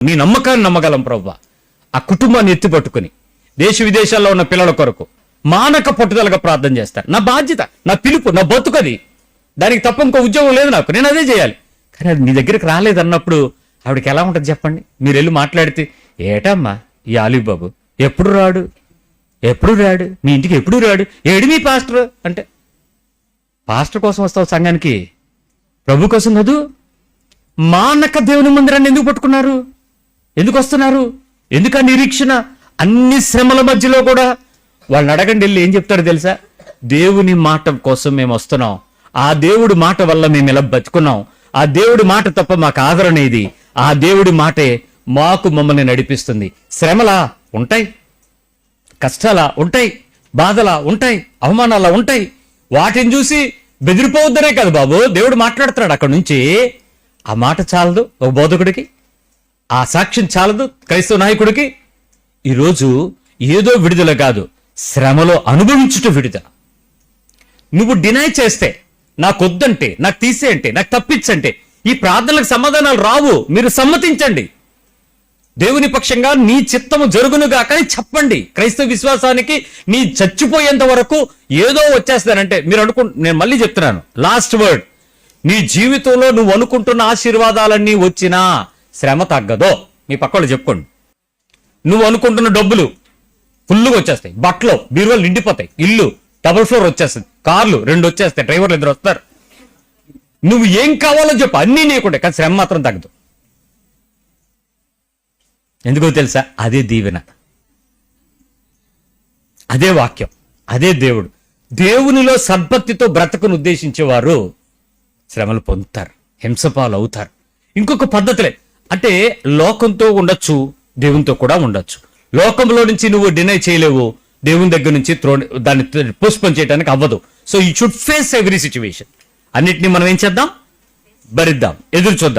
నీ నమ్మకాన్ని నమ్మగలం ప్రభా ఆ కుటుంబాన్ని ఎత్తిపట్టుకుని దేశ విదేశాల్లో ఉన్న పిల్లల కొరకు మానక పట్టుదలగా ప్రార్థన చేస్తారు. నా బాధ్యత నా పిలుపు నా బతుకది దానికి తప్ప ఇంకో ఉద్యోగం లేదు నాకు నేను అదే చేయాలి. కానీ అది నీ దగ్గరికి రాలేదన్నప్పుడు ఆవిడకి ఎలా ఉంటుంది చెప్పండి? మీరు వెళ్ళి మాట్లాడితే ఏటమ్మా ఈ ఆలివ్ బాబు ఎప్పుడు రాడు? ఎప్పుడు రాడు? మీ ఇంటికి ఎప్పుడు రాడు? ఏడు మీ పాస్టర్? అంటే పాస్టర్ కోసం వస్తావు సంఘానికి? ప్రభు కోసం కదూ మానక దేవుని మందిరాన్ని ఎందుకు పట్టుకున్నారు? ఎందుకు వస్తున్నారు ఎందుక నిరీక్షణ? అన్ని శ్రమల మధ్యలో కూడా వాళ్ళని అడగండి వెళ్ళి ఏం చెప్తారో తెలుసా? దేవుని మాట కోసం మేము వస్తున్నాం. ఆ దేవుడి మాట వల్ల మేము ఇలా బతుకున్నాం. ఆ దేవుడి మాట తప్ప మాకు ఆదరణ ఇది ఆ దేవుడి మాటే మాకు మమ్మల్ని నడిపిస్తుంది. శ్రమలా ఉంటాయి కష్టాలా ఉంటాయి బాధలా ఉంటాయి అవమానాలా ఉంటాయి. వాటిని చూసి బెదిరిపోవద్దనే కదా బాబు. దేవుడు మాట్లాడుతున్నాడు అక్కడ నుంచి. ఆ మాట చాలదు ఒక బోధకుడికి. ఆ సాక్ష్యం చాలదు క్రైస్తవ నాయకుడికి. ఈరోజు ఏదో విడుదల కాదు శ్రమలో అనుభవించుట విడుదల నువ్వు డినై చేస్తే నాకు వద్దంటే నాకు తీసేయంటే నాకు తప్పించంటే ఈ ప్రార్థనలకు సమాధానాలు రావు మీరు సమ్మతించండి. దేవుని పక్షంగా నీ చిత్తము జరుగునుగా కానీ చెప్పండి. క్రైస్తవ విశ్వాసానికి నీ చచ్చిపోయేంత వరకు ఏదో వచ్చేస్తానంటే మీరు అనుకు నేను మళ్ళీ చెప్తున్నాను లాస్ట్ వర్డ్ నీ జీవితంలో నువ్వు అనుకుంటున్న ఆశీర్వాదాలన్నీ వచ్చినా శ్రమ తగ్గదో మీ పక్కలు చెప్పుకోండి. నువ్వు అనుకుంటున్న డబ్బులు ఫుల్గా వచ్చేస్తాయి. బట్టలు బీరువాలు నిండిపోతాయి. ఇల్లు డబుల్ ఫ్లోర్ వచ్చేస్తుంది. కార్లు రెండు వచ్చేస్తాయి. డ్రైవర్లు ఇద్దరు వస్తారు. నువ్వు ఏం కావాలో చెప్పు. అన్నీ నీకుంటాయి. కానీ శ్రమ మాత్రం తగ్గదు. ఎందుకో తెలుసా? అదే దీవెన. అదే వాక్యం. అదే దేవుడు. దేవునిలో సద్భక్తితో బ్రతకను ఉద్దేశించేవారు శ్రమలు పొందుతారు. హింసపాలు అవుతారు. ఇంకొక పద్ధతిలే. అంటే లోకంతో ఉండొచ్చు దేవునితో కూడా ఉండొచ్చు. లోకంలో నుంచి నువ్వు డినై చేయలేవు దేవుని దగ్గర నుంచి త్రో దాన్ని పుష్పం చేయడానికి అవ్వదు. So you should face every situation అన్నిటిని మనం ఏం చేద్దాం? భరిద్దాం ఎదురు చూద్దాం.